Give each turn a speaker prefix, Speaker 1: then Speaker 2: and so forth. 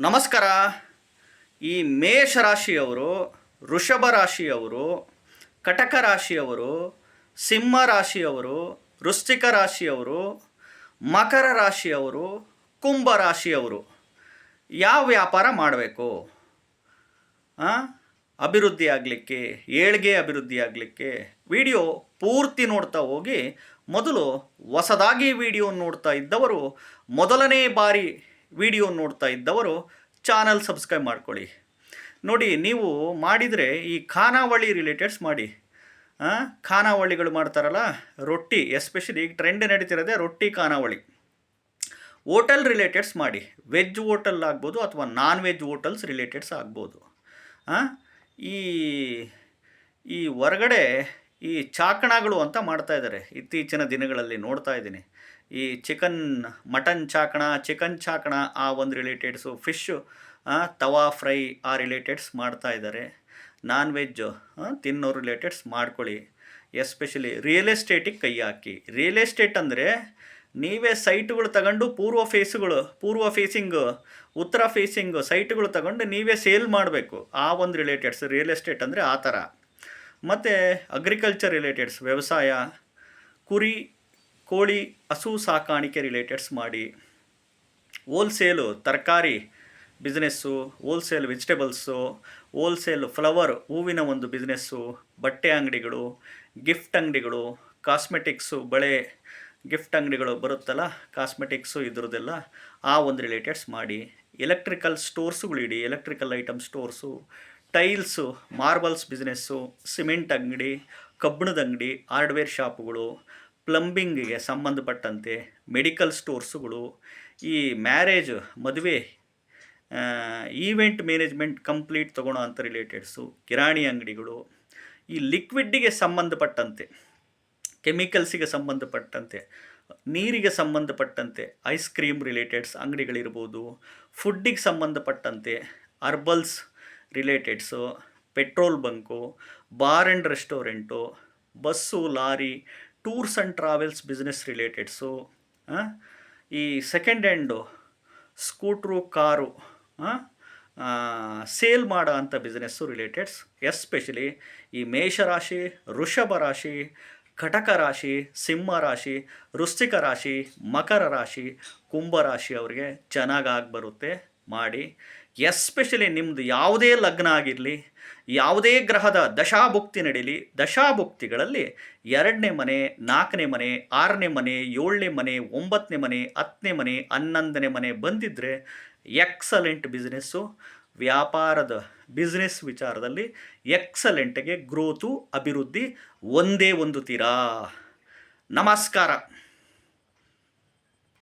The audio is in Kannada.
Speaker 1: ನಮಸ್ಕಾರ. ಈ ಮೇಷ ರಾಶಿಯವರು, ವೃಷಭ ರಾಶಿಯವರು, ಕಟಕ ರಾಶಿಯವರು, ಸಿಂಹ ರಾಶಿಯವರು, ವೃಶ್ಚಿಕ ರಾಶಿಯವರು, ಮಕರ ರಾಶಿಯವರು, ಕುಂಭ ರಾಶಿಯವರು ಯಾವ ವ್ಯಾಪಾರ ಮಾಡಬೇಕು? ಅಭಿವೃದ್ಧಿ ಆಗಲಿಕ್ಕೆ, ಏಳ್ಗೆ ಅಭಿವೃದ್ಧಿ ಆಗಲಿಕ್ಕೆ ವಿಡಿಯೋ ಪೂರ್ತಿ ನೋಡ್ತಾ ಹೋಗಿ, ಮೊದಲು ಹೊಸದಾಗಿ ವಿಡಿಯೋ ನೋಡ್ತಾ ಇದ್ದವರು ಮೊದಲನೇ ಬಾರಿ ವಿಡಿಯೋ ನೋಡ್ತಾ ಇದ್ದವರು ಚಾನಲ್ ಸಬ್ಸ್ಕ್ರೈಬ್ ಮಾಡ್ಕೊಳ್ಳಿ. ನೋಡಿ, ನೀವು ಮಾಡಿದರೆ ಈ ಖಾನಾವಳಿ ರಿಲೇಟೆಡ್ಸ್ ಮಾಡಿ. ಖಾನಾವಳಿಗಳು ಮಾಡ್ತಾರಲ್ಲ, ರೊಟ್ಟಿ ಎಸ್ಪೆಷಲಿ ಈಗ ಟ್ರೆಂಡ್ ನಡೀತಿರೋದೇ ರೊಟ್ಟಿ ಖಾನಾವಳಿ ಹೋಟೆಲ್ ರಿಲೇಟೆಡ್ಸ್ ಮಾಡಿ. ವೆಜ್ ಹೋಟೆಲ್ ಆಗ್ಬೋದು ಅಥವಾ ನಾನ್ ವೆಜ್ ಹೋಟೆಲ್ಸ್ ರಿಲೇಟೆಡ್ಸ್ ಆಗ್ಬೋದು ಈ ಈ ಹೊರಗಡೆ ಈ ಚಾಕಣಗಳು ಅಂತ ಮಾಡ್ತಾ ಇದ್ದಾರೆ. ಇತ್ತೀಚಿನ ದಿನಗಳಲ್ಲಿ ನೋಡ್ತಾ ಇದ್ದೀನಿ. ಈ ಚಿಕನ್, ಮಟನ್ ಚಾಕಣ, ಚಿಕನ್ ಚಾಕಣ, ಆ ಒಂದು ರಿಲೇಟೆಡ್ಸು ಫಿಶ್ಶು ತವಾ ಫ್ರೈ, ಆ ರಿಲೇಟೆಡ್ಸ್ ಮಾಡ್ತಾ ಇದ್ದಾರೆ. ನಾನ್ ವೆಜ್ಜು ತಿನ್ನೋ ರಿಲೇಟೆಡ್ಸ್ ಮಾಡ್ಕೊಳ್ಳಿ. ಎಸ್ಪೆಷಲಿ ರಿಯಲ್ ಎಸ್ಟೇಟಿಗೆ ಕೈ ಹಾಕಿ. ರಿಯಲ್ ಎಸ್ಟೇಟ್ ಅಂದರೆ ನೀವೇ ಸೈಟ್ಗಳು ತಗೊಂಡು ಪೂರ್ವ ಫೇಸ್ಗಳು, ಪೂರ್ವ ಫೇಸಿಂಗು, ಉತ್ತರ ಫೇಸಿಂಗು, ಸೈಟ್ಗಳು ತಗೊಂಡು ನೀವೇ ಸೇಲ್ ಮಾಡಬೇಕು. ಆ ಒಂದು ರಿಲೇಟೆಡ್ಸ್, ರಿಯಲ್ ಎಸ್ಟೇಟ್ ಅಂದರೆ ಆ ಥರ. ಮತ್ತು ಅಗ್ರಿಕಲ್ಚರ್ ರಿಲೇಟೆಡ್ಸ್ ವ್ಯವಸಾಯ, ಕುರಿ, ಕೋಳಿ, ಹಸು ಸಾಕಾಣಿಕೆ ರಿಲೇಟೆಡ್ಸ್ ಮಾಡಿ ಹೋಲ್ಸೇಲು ತರಕಾರಿ business wholesale vegetables wholesale flower ಹೂವಿನ ಒಂದು ಬಿಸ್ನೆಸ್ಸು ಬಟ್ಟೆ ಅಂಗಡಿಗಳು ಗಿಫ್ಟ್ ಅಂಗಡಿಗಳು ಕಾಸ್ಮೆಟಿಕ್ಸು ಬಳೆ ಗಿಫ್ಟ್ ಅಂಗಡಿಗಳು ಬರುತ್ತಲ್ಲ ಕಾಸ್ಮೆಟಿಕ್ಸು ಇದ್ರದ್ದೆಲ್ಲ ಆ ಒಂದು ರಿಲೇಟೆಡ್ಸ್ ಮಾಡಿ electrical ಸ್ಟೋರ್ಸುಗಳಿಡಿ electrical item stores tiles, marbles business, cement ಅಂಗಡಿ ಕಬ್ಬಿಣದ ಅಂಗಡಿ, ಹಾರ್ಡ್ವೇರ್ ಶಾಪುಗಳು, ಪ್ಲಂಬಿಂಗಿಗೆ ಸಂಬಂಧಪಟ್ಟಂತೆ ಮೆಡಿಕಲ್ ಸ್ಟೋರ್ಸುಗಳು, ಈ ಮ್ಯಾರೇಜ್, ಮದುವೆ ಈವೆಂಟ್ ಮ್ಯಾನೇಜ್ಮೆಂಟ್ ಕಂಪ್ಲೀಟ್ ತೊಗೊಳೋ ಅಂಥ ರಿಲೇಟೆಡ್ಸು, ಕಿರಾಣಿ ಅಂಗಡಿಗಳು, ಈ ಲಿಕ್ವಿಡ್ಡಿಗೆ ಸಂಬಂಧಪಟ್ಟಂತೆ, ಕೆಮಿಕಲ್ಸಿಗೆ ಸಂಬಂಧಪಟ್ಟಂತೆ, ನೀರಿಗೆ ಸಂಬಂಧಪಟ್ಟಂತೆ ಐಸ್ ಕ್ರೀಮ್ ರಿಲೇಟೆಡ್ಸ್ ಅಂಗಡಿಗಳಿರ್ಬೋದು, ಫುಡ್ಡಿಗೆ ಸಂಬಂಧಪಟ್ಟಂತೆ herbals related petrol bunk bar and restaurant bus lorry tours and travels business related ಈ second hand scooter car sale ಮಾಡೋ ಅಂಥ ಬಿಸ್ನೆಸ್ಸು ರಿಲೇಟೆಡ್ಸ್ ಎಸ್ಪೆಷಲಿ ಈ ಮೇಷರಾಶಿ ಋಷಭ ರಾಶಿ ಕಟಕ ರಾಶಿ, ಸಿಂಹ ರಾಶಿ, ವೃಶ್ಚಿಕ ರಾಶಿ, ಮಕರ ರಾಶಿ, ಕುಂಭ ರಾಶಿ ಅವರಿಗೆ ಚೆನ್ನಾಗಿ ಬರುತ್ತೆ. ಮಾಡಿ, ಎಸ್ಪೆಷಲಿ ನಿಮ್ಮದು ಯಾವುದೇ ಲಗ್ನ ಆಗಿರಲಿ, ಯಾವುದೇ ಗ್ರಹದ ದಶಾಭುಕ್ತಿ ನಡೀಲಿ, ದಶಾಭುಕ್ತಿಗಳಲ್ಲಿ ಎರಡನೇ ಮನೆ, ನಾಲ್ಕನೇ ಮನೆ, ಆರನೇ ಮನೆ, ಏಳನೇ ಮನೆ, ಒಂಬತ್ತನೇ ಮನೆ, ಹತ್ತನೇ ಮನೆ, ಹನ್ನೊಂದನೇ ಮನೆ ಬಂದಿದ್ದರೆ ಎಕ್ಸಲೆಂಟ್ ಬಿಸ್ನೆಸ್ಸು. ವ್ಯಾಪಾರದ ಬಿಸ್ನೆಸ್ ವಿಚಾರದಲ್ಲಿ ಎಕ್ಸಲೆಂಟ್ಗೆ ಗ್ರೋತು, ಅಭಿವೃದ್ಧಿ ಒಂದೇ ಒಂದು ತೀರಾ. ನಮಸ್ಕಾರ.